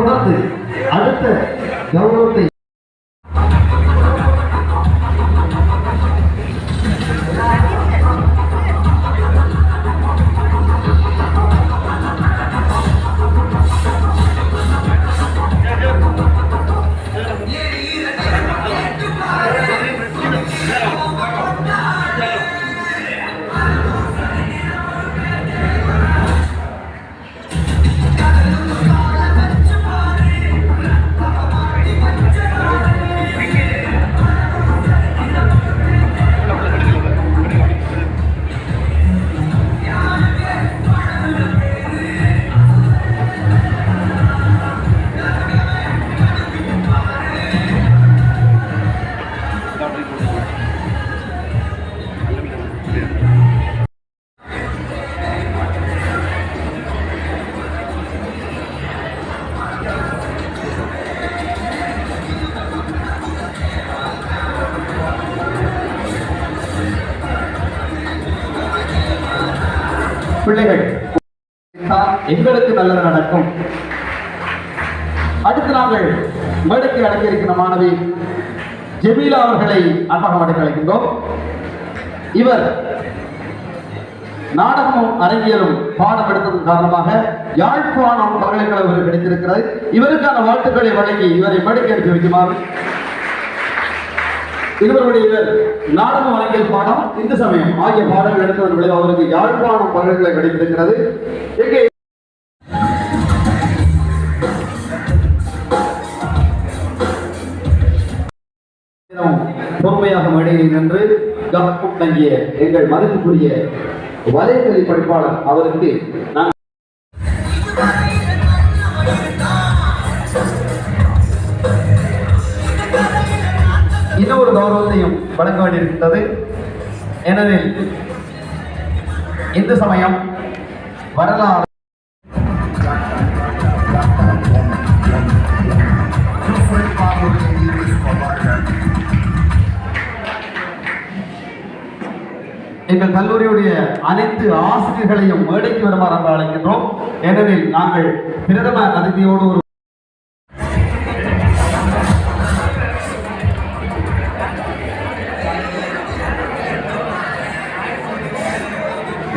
தொடர்ந்து அடுத்த கௌரவத்தை பிள்ளைகள் எங்களுக்கு நல்லது நடக்கும். அடுத்து நாங்கள் மேடைக்கு அடங்க இருக்கிற மாணவி ஜெமீலா அவர்களை அன்பகம் அடக்க அழைக்கின்றோம். இவர் நாடகமும் அரங்கியலும் பாடம் எடுத்ததன் காரணமாக யாழ்ப்பாணம் பல்கலைக்கழகம் கிடைத்திருக்கிறது இவருக்கான வாழ்த்துக்களை வழங்கி இவரை மேடைக்கு அனுப்பி வைக்குமாறு இருவருடைய நாடக வழங்கியல் பாடம் இந்து சமயம். ஆகிய பாடங்கள் எடுத்ததன் விளைவு அவருக்கு யாழ்ப்பாணம் பல்கலைக்கழகம் கிடைத்திருக்கிறது. எங்கே? பொறுமையாக மேடையில் நின்று கவனம் தங்கிய எங்கள் மதிப்புக்குரிய வலைக்கல்வி படிப்பாளர் அவருக்கு நான் வழங்க வேண்டியிருக்கின்றது. ஏனெனில் இந்து சமயம் வரலாறு எங்கள் கல்லூரியுடைய அனைத்து ஆசிரியர்களையும் மேடைக்கு வருமாறு அழைக்கின்றோம். ஏனெனில் நாங்கள் பிரதம அதிதியோடு ஒரு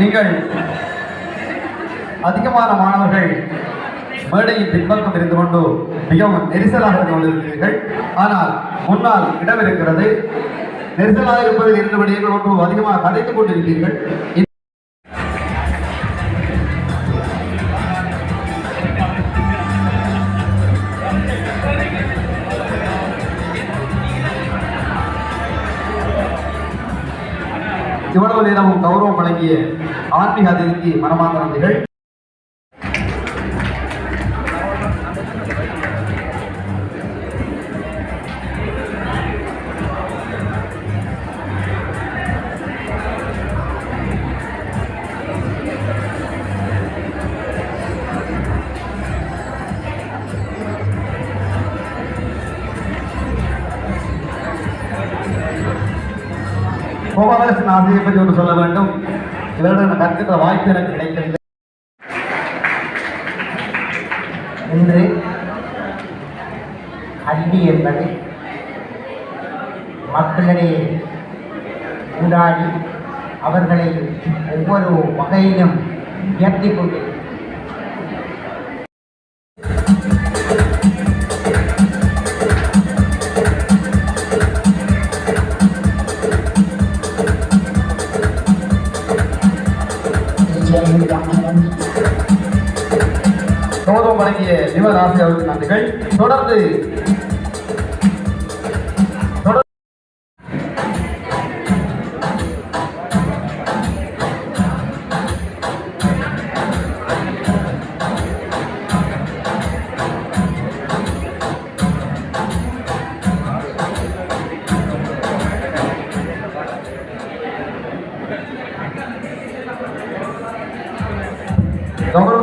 நீங்கள் அதிகமான மாணவர்கள் மேடையின் பின்பக்கம் இருந்து கொண்டு மிகவும் நெரிசலாக இருந்து கொண்டிருக்கிறீர்கள். ஆனால் முன்னால் இடம் இருக்கிறது நெரிசலாக இருப்பதில் இருந்தபடி ஒன்று அதிகமாக கதைத்துக் கொண்டிருக்கிறீர்கள். இவ்வளவு நேரமும் கௌரவம் வழங்கிய ஆன்மீக அதிதிக்கு மனமார்ந்த நன்றிகள் கோபாலகிருஷ்ணன் ஆசிரியை பற்றி ஒன்று சொல்ல வேண்டும். இதோட இவருடன் கற்கின்ற வாய்ப்பு எனக்கு கிடைக்கவில்லை. இன்று கல்வி என்பது மக்களிடையே ஊடாடி அவர்களை ஒவ்வொரு வகையிலும் உயர்த்தி கொண்டிருக்கிறது. கௌரவம் வழங்கிய சிவராசி அவருக்கு நன்றிகள். தொடர்ந்து தொடர்ந்து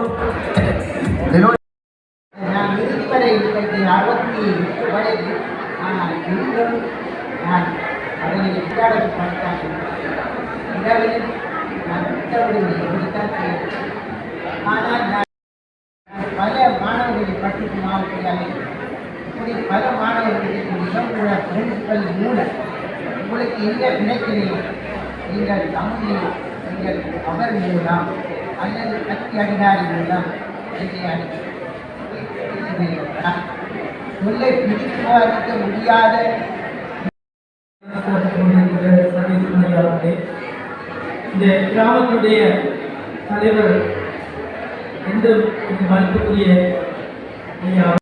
நீங்கள் நான் அதனை விசாரணை பார்த்தான் இரவில் நான் விட்டவர்களை இப்படித்தான் செய்வேன். ஆனால் நான் பல மாணவர்களை பற்றி மாவட்டத்தில் இப்படி பல மாணவர்களுக்கு மிகவும் கூட பிரின்சிபல் மூலம் உங்களுக்கு எந்த கிடைக்கிறீர்கள் நீங்கள் தமிழில் நீங்கள் அவர் மூலம் அல்லது கட்சி அதிகாரி மூலம் என்னை அனுப்பி சொல்லை பிடிக்க முடியாத இந்த கிராமத்துடைய தலைவர் எந்த மதிப்புக்குரிய ஐயா